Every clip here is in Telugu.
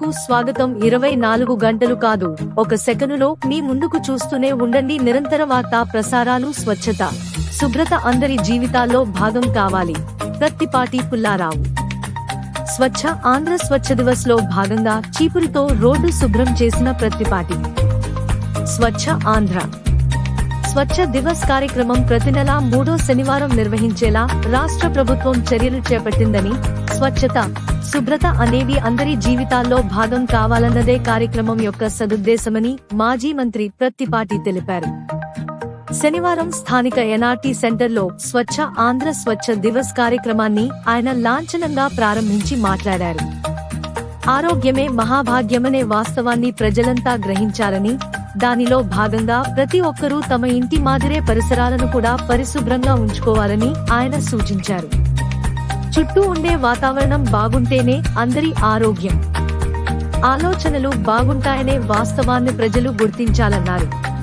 కు స్వాగతం. ఇరవై నాలుగు గంటలు కాదు. ఒక సెకనులో మీ ముందుకు చూస్తూనే ఉండండి. నిరంతర వార్తా ప్రసారాలు స్వచ్ఛత. శుభ్రత అందరి జీవితాల్లో భాగం కావాలి. ప్రత్తిపాటి పుల్లారావు. స్వచ్ఛ ఆంధ్ర స్వచ్ఛ దివస్లో భాగంగా చీపురుతో రోడ్డు శుభ్రం చేసిన ప్రత్తిపాటి స్వచ్ఛ ఆంధ్ర. స్వచ్ఛ దివస్ కార్యక్రమం ప్రతి నెల మూడో శనివారం నిర్వహించేలా రాష్ట్ర ప్రభుత్వం చర్యలు చేపట్టిందని స్వచ్ఛత శుభ్రత అనేవి అందరి జీవితాల్లో భాగం కావాలన్నదే కార్యక్రమం యొక్క సదుద్దేశమని మాజీ మంత్రి ప్రత్తిపాటి తెలిపారు. శనివారం స్థానిక ఎన్ఆర్టీ సెంటర్లో స్వచ్ఛ ఆంధ్ర స్వచ్ఛ దివస్ కార్యక్రమాన్ని ఆయన లాంఛనంగా ప్రారంభించి మాట్లాడారు. ఆరోగ్యమే మహాభాగ్యమనే వాస్తవాన్ని ప్రజలంతా గ్రహించాలని దానిలో భాగంగా ప్రతి ఒక్కరూ తమ ఇంటి మాదిరే పరిసరాలను కూడా పరిశుభ్రంగా ఉంచుకోవాలని ఆయన సూచించారు. చుట్టూ ఉండే వాతావరణం బాగుంటేనే అందరి ఆరోగ్యం. ఆలోచనలు బాగుంటాయనే వాస్తవాన్ని ప్రజలు గుర్తించాలన్నారు.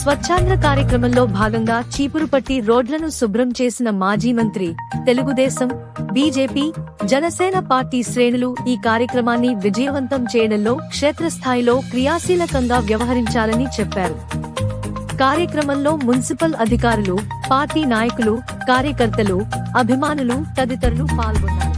స్వచ్ఛాంధ్ర కార్యక్రమంలో భాగంగా చీపురుపట్టి రోడ్లను శుభ్రం చేసిన మాజీ మంత్రి తెలుగుదేశం బీజేపీ జనసేన పార్టీ శ్రేణులు ఈ కార్యక్రమాన్ని విజయవంతం చేయడంలో క్షేత్రస్థాయిలో క్రియాశీలకంగా వ్యవహరించాలని చెప్పారు. కార్యక్రమంలో మున్సిపల్ అధికారులు పార్టీ నాయకులు కార్యకర్తలు అభిమానులు తదితరులు పాల్గొన్నారు.